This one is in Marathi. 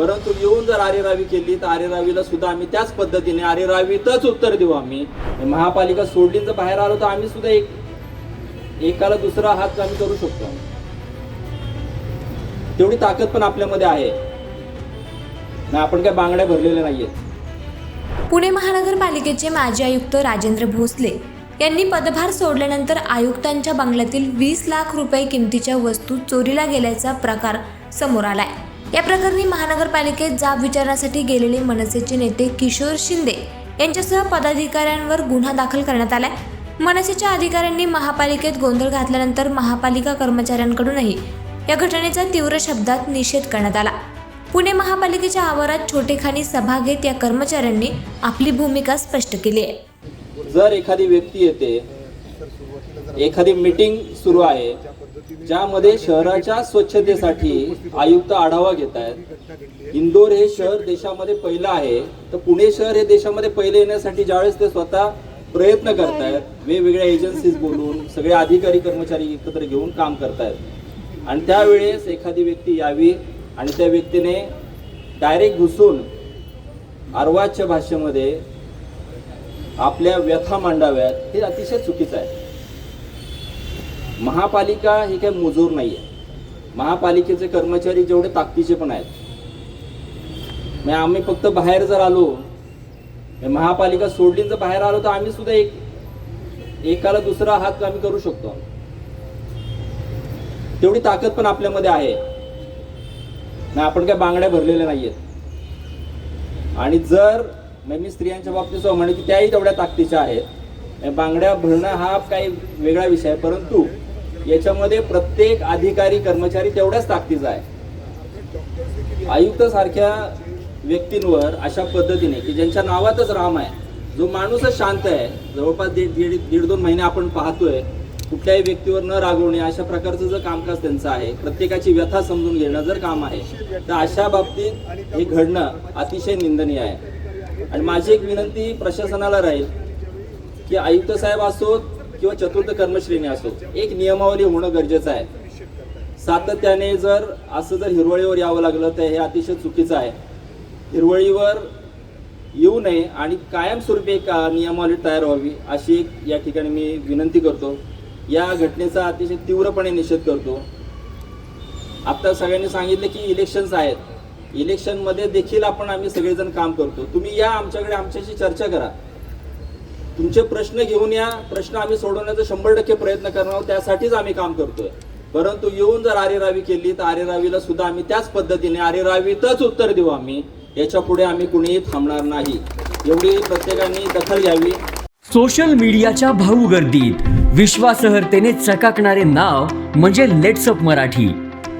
परंतु येऊन जर आरेरावी केली तर आरेरावीला सुद्धा आम्ही त्याच पद्धतीने आरेरावीतच उत्तर देऊ आम्ही. महापालिका सोडली जर बाहेर आलो तर आम्ही सुद्धा एक एकाला दुसरा हात आम्ही करू शकतो. तेवढी ताकद पण आपल्यामध्ये आहे. ना आपण काय बांगड्या भरलेल्या नाहीयेत. पुणे महानगरपालिकेचे माजी आयुक्त राजेंद्र भोसले यांनी पदभार सोडल्यानंतर आयुक्तांच्या बंगल्यातील वीस लाख रुपये किमतीच्या वस्तू चोरीला गेल्याचा प्रकार समोर आलाय. या प्रकरणी महानगरपालिकेत जाब विचारण्यासाठी गेलेले मनसेचे नेते किशोर शिंदे यांच्यासह पदाधिकाऱ्यांवर गुन्हा दाखल करण्यात आलाय. मनसेच्या अधिकाऱ्यांनी महापालिकेत गोंधळ घातल्यानंतर महापालिका कर्मचाऱ्यांकडूनही या घटनेचा तीव्र शब्दात निषेध करण्यात आला. पुणे महापालिकेच्या आवारात छोटेखानी सभा घेत या कर्मचाऱ्यांनी आपली भूमिका स्पष्ट केली आहे. जर एखादी व्यक्ती येते एखादी मीटिंग सुरू आहे ज्यामध्ये शहराच्या स्वच्छतेसाठी आयुक्त आढावा घेत आहेत. इंदोर हे शहर देशामध्ये पहिलं आहे. तर पुणे शहर हे देशामध्ये पहिले येण्यासाठी ज्यावेळेस ते स्वतः प्रयत्न करतायत वेगवेगळ्या एजन्सीज बोलून सगळे अधिकारी कर्मचारी एकत्र घेऊन काम करतायत आणि त्यावेळेस एखादी व्यक्ती यावी आणि त्या व्यक्तीने डायरेक्ट घुसून अर्वाच्या भाषेमध्ये आपल्या व्यथा मांडाव्यात हे अतिशय चुकीचं आहे. महापालिका ही काही मुजूर नाही आहे महापालिकेचे कर्मचारी जेवढे ताकदीचे पण आहेत. म्हणजे आम्ही फक्त बाहेर जर आलो म्हणजे महापालिका सोडली जर बाहेर आलो तर आम्ही सुद्धा एक एकाला दुसरा हात आम्ही करू शकतो. तेवढी ताकद पण आपल्यामध्ये आहे. नाही आपण काय बांगड्या भरलेल्या नाहीयेत. आणि जर म्हणजे मी स्त्रियांच्या बाबतीत म्हणे की त्याही तेवढ्या ताकदीच्या आहेत. म्हणजे बांगड्या भरणं हा काही वेगळा विषय आहे. परंतु याच्यामध्ये प्रत्येक अधिकारी कर्मचारी तेवढ्याच ताकदीचा आहे. आयुक्त सारख्या व्यक्तींवर अशा पद्धतीने की ज्यांच्या नावातच राम आहे जो माणूसच शांत आहे. जवळपास दीड दीड दीड दोन महिने आपण पाहतोय कुठल्याही व्यक्तीवर न रागवणे अशा प्रकारचं जर कामकाज त्यांचं आहे प्रत्येकाची व्यथा समजून घेणं जर काम आहे तर अशा बाबतीत हे घडणं अतिशय निंदनीय आहे. आणि माझी एक विनंती प्रशासनाला राहील की आयुक्त साहेब असोत किंवा चतुर्थ कर्मश्रेणी असो एक नियमावली होणं गरजेचं आहे. सातत्याने जर असं जर हिरवळीवर यावं लागलं तर हे अतिशय चुकीचं आहे. हिरवळीवर येऊ नये आणि कायमस्वरूपी एक नियमावली तयार व्हावी अशी एक या ठिकाणी मी विनंती करतो. या घटनेचा अतिशय तीव्रपणे निषेध करतो. आता सगळ्यांनी सांगितलं की इलेक्शन्स आहेत. इलेक्शनमध्ये देखील आपण आम्ही सगळेजण काम करतो. तुम्ही या आमच्याकडे आमच्याशी चर्चा करा. तुमचे प्रश्न घेऊन या. प्रश्न आम्ही सोडवण्याचा शंभर टक्के प्रयत्न करणार आहोत. त्यासाठीच आम्ही काम करतोय. परंतु येऊन जर आरेरावी केली तर आरेरावीला सुद्धा आम्ही त्याच पद्धतीने आरेरावीतच उत्तर देऊ आम्ही. याच्यापुढे आम्ही कुणीही थांबणार नाही. एवढी प्रत्येकाने दखल घ्यावी. सोशल मीडियाच्या भाऊ गर्दीत. विश्वासार्हतेने चकाकणारे नाव म्हणजे लेट्सअप मराठी.